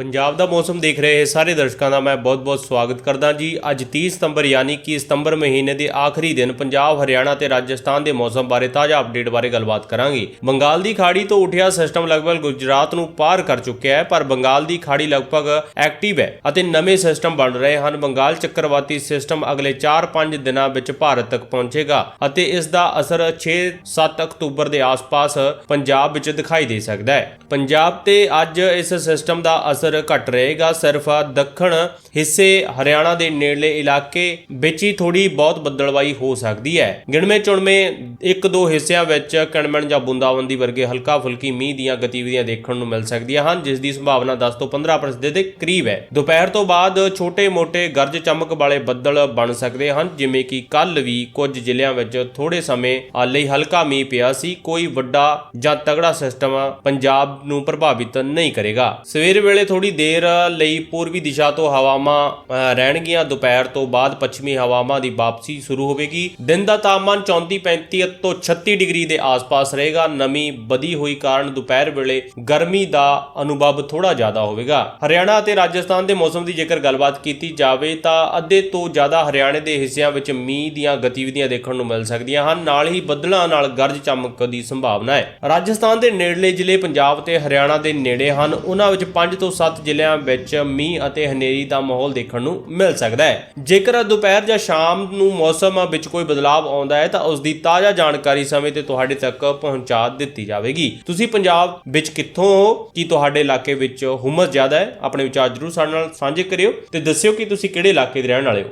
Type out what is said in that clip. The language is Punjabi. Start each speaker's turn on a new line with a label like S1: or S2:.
S1: ਪੰਜਾਬ ਦਾ ਮੌਸਮ ਦੇਖ ਰਹੇ ਸਾਰੇ ਦਰਸ਼ਕਾਂ ਦਾ ਮੈਂ ਬਹੁਤ-ਬਹੁਤ ਸਵਾਗਤ ਕਰਦਾ ਜੀ। ਅੱਜ 30 ਸਤੰਬਰ ਯਾਨੀ ਕਿ ਸਤੰਬਰ ਮਹੀਨੇ ਦੇ ਆਖਰੀ ਦਿਨ ਪੰਜਾਬ, ਹਰਿਆਣਾ ਤੇ ਰਾਜਸਥਾਨ ਦੇ ਮੌਸਮ ਬਾਰੇ ਤਾਜ਼ਾ ਅਪਡੇਟ ਬਾਰੇ ਗੱਲਬਾਤ ਕਰਾਂਗੇ। ਬੰਗਾਲ ਦੀ ਖਾੜੀ ਤੋਂ ਉੱਠਿਆ ਸਿਸਟਮ ਲਗਭਗ ਗੁਜਰਾਤ ਨੂੰ ਪਾਰ ਕਰ ਚੁੱਕਿਆ ਹੈ, ਪਰ ਬੰਗਾਲ ਦੀ ਖਾੜੀ ਲਗਭਗ ਐਕਟਿਵ ਹੈ ਅਤੇ ਨਵੇਂ ਸਿਸਟਮ ਬਣ ਰਹੇ ਹਨ। ਬੰਗਾਲ ਚੱਕਰਵਾਤੀ ਸਿਸਟਮ ਅਗਲੇ 4-5 ਦਿਨਾਂ ਵਿੱਚ ਭਾਰਤ ਤੱਕ ਪਹੁੰਚੇਗਾ ਅਤੇ ਇਸ ਦਾ ਅਸਰ 6-7 ਅਕਤੂਬਰ ਦੇ ਆਸ-ਪਾਸ ਪੰਜਾਬ ਵਿੱਚ ਦਿਖਾਈ ਦੇ ਸਕਦਾ ਹੈ। ਪੰਜਾਬ ਤੇ ਅੱਜ ਇਸ ਸਿਸਟਮ ਦਾ ਅਸਰ ਘਟ ਰਹੇਗਾ। ਸਿਰਫ ਦੱਖਣ ਹਿੱਸੇ ਹਰਿਆਣਾ ਦੇ ਨੇੜਲੇ ਇਲਾਕੇ ਵਿੱਚ ਹੀ ਥੋੜੀ ਬਹੁਤ ਬੱਦਲਵਾਈ ਹੋ ਸਕਦੀ ਹੈ। ਗਿਣਵੇਂ ਚੁਣਵੇਂ ਇੱਕ ਦੋ ਹਿੱਸਿਆਂ ਵਿੱਚ ਕਣਮਣ ਜਾਂ ਬੂੰਦਾਬੰਦੀ ਵਰਗੇ ਹਲਕਾ ਫੁਲਕੀ ਮੀਂਹ ਦੀਆਂ ਗਤੀਵਿਧੀਆਂ ਦੇਖਣ ਨੂੰ ਮਿਲ ਸਕਦੀਆਂ ਹਨ, ਜਿਸ ਦੀ ਸੰਭਾਵਨਾ 10 ਤੋਂ 15% ਦੇ ਕਰੀਬ ਹੈ। ਦੁਪਹਿਰ ਤੋਂ ਬਾਅਦ ਛੋਟੇ-ਮੋਟੇ ਗਰਜ ਚਮਕ ਵਾਲੇ ਬੱਦਲ ਬਣ ਸਕਦੇ ਹਨ, ਜਿਵੇਂ ਕਿ ਕੱਲ ਵੀ ਕੁਝ ਜ਼ਿਲ੍ਹਿਆਂ ਵਿੱਚ ਥੋੜੇ ਸਮੇਂ ਲਈ ਹਲਕਾ ਮੀਂਹ ਪਿਆ ਸੀ, ਕੋਈ ਵੱਡਾ ਜਾਂ ਤਗੜਾ ਸਿਸਟਮ ਪੰਜਾਬ ਨੂੰ ਪ੍ਰਭਾਵਿਤ ਨਹੀਂ ਕਰੇਗਾ। ਸਵੇਰ ਵੇਲੇ ਥੋੜੀ ਦੇਰ ਲਈ ਪੂਰਬੀ ਦਿਸ਼ਾ ਤੋਂ ਹਵਾਵਾਂ ਰਹਿਣਗੀਆਂ। ਦੁਪਹਿਰ ਤੋਂ ਬਾਅਦ ਪੱਛਮੀ ਹਵਾਵਾਂ ਦੀ ਵਾਪਸੀ ਸ਼ੁਰੂ ਹੋਵੇਗੀ। ਦਿਨ ਦਾ ਤਾਪਮਾਨ 34 35 ਤੋਂ 36 ਡਿਗਰੀ ਦੇ ਆਸ-ਪਾਸ ਰਹੇਗਾ। ਨਮੀ ਵਧੀ ਹੋਈ ਕਾਰਨ ਦੁਪਹਿਰ ਵੇਲੇ ਗਰਮੀ ਦਾ ਅਨੁਭਵ ਥੋੜਾ ਜ਼ਿਆਦਾ ਹੋਵੇਗਾ। ਹਰਿਆਣਾ ਅਤੇ ਰਾਜਸਥਾਨ ਦੇ ਮੌਸਮ ਦੀ ਜੇਕਰ ਗੱਲਬਾਤ ਕੀਤੀ ਜਾਵੇ ਤਾਂ ਅੱਧੇ ਤੋਂ ਜ਼ਿਆਦਾ ਹਰਿਆਣੇ ਦੇ ਹਿੱਸਿਆਂ ਵਿੱਚ ਮੀਂਹ ਦੀਆਂ ਗਤੀਵਿਧੀਆਂ ਦੇਖਣ ਨੂੰ ਮਿਲ ਸਕਦੀਆਂ ਹਨ। ਨਾਲ ਹੀ ਬੱਦਲਾਂ ਨਾਲ ਗਰਜ ਚਮਕ ਦੀ ਸੰਭਾਵਨਾ ਹੈ। ਰਾਜਸਥਾਨ ਦੇ ਨੇੜਲੇ ਜ਼ਿਲ੍ਹੇ ਪੰਜਾਬ ਤੇ ਹਰਿਆਣਾ ਦੇ ਨੇੜੇ ਹਨ। ਉਹਨਾਂ ਵਿੱਚ 5 ਤੋਂ 7 ਜ਼ਿਲ੍ਹਿਆਂ ਵਿੱਚ ਮੀਂਹ ਅਤੇ ਹਨੇਰੀ ਦਾ ਮਾਹੌਲ ਦੇਖਣ ਨੂੰ ਮਿਲ ਸਕਦਾ ਹੈ। ਜੇਕਰ ਦੁਪਹਿਰ ਜਾਂ ਸ਼ਾਮ ਨੂੰ ਮੌਸਮ ਵਿੱਚ ਕੋਈ ਬਦਲਾਅ ਆਉਂਦਾ ਹੈ ਤਾਂ ਉਸ ਦੀ ਤਾਜ਼ਾ ਜਾਣਕਾਰੀ ਸਮੇਂ ਤੇ ਤੁਹਾਡੇ ਤੱਕ ਪਹੁੰਚਾ ਦਿੱਤੀ ਜਾਵੇਗੀ। ਤੁਸੀਂ ਪੰਜਾਬ ਵਿੱਚ ਕਿੱਥੋਂ ਹੋ? ਕੀ ਤੁਹਾਡੇ ਇਲਾਕੇ ਵਿੱਚ ਹੁਮਸ ਜ਼ਿਆਦਾ ਹੈ? ਆਪਣੇ ਵਿਚਾਰ ਜਰੂਰ ਸਾਡੇ ਨਾਲ ਸਾਂਝੇ ਕਰਿਓ ਤੇ ਦੱਸਿਓ ਕਿ ਤੁਸੀਂ ਕਿਹੜੇ ਇਲਾਕੇ ਦੇ ਰਹਿਣ ਵਾਲੇ ਹੋ।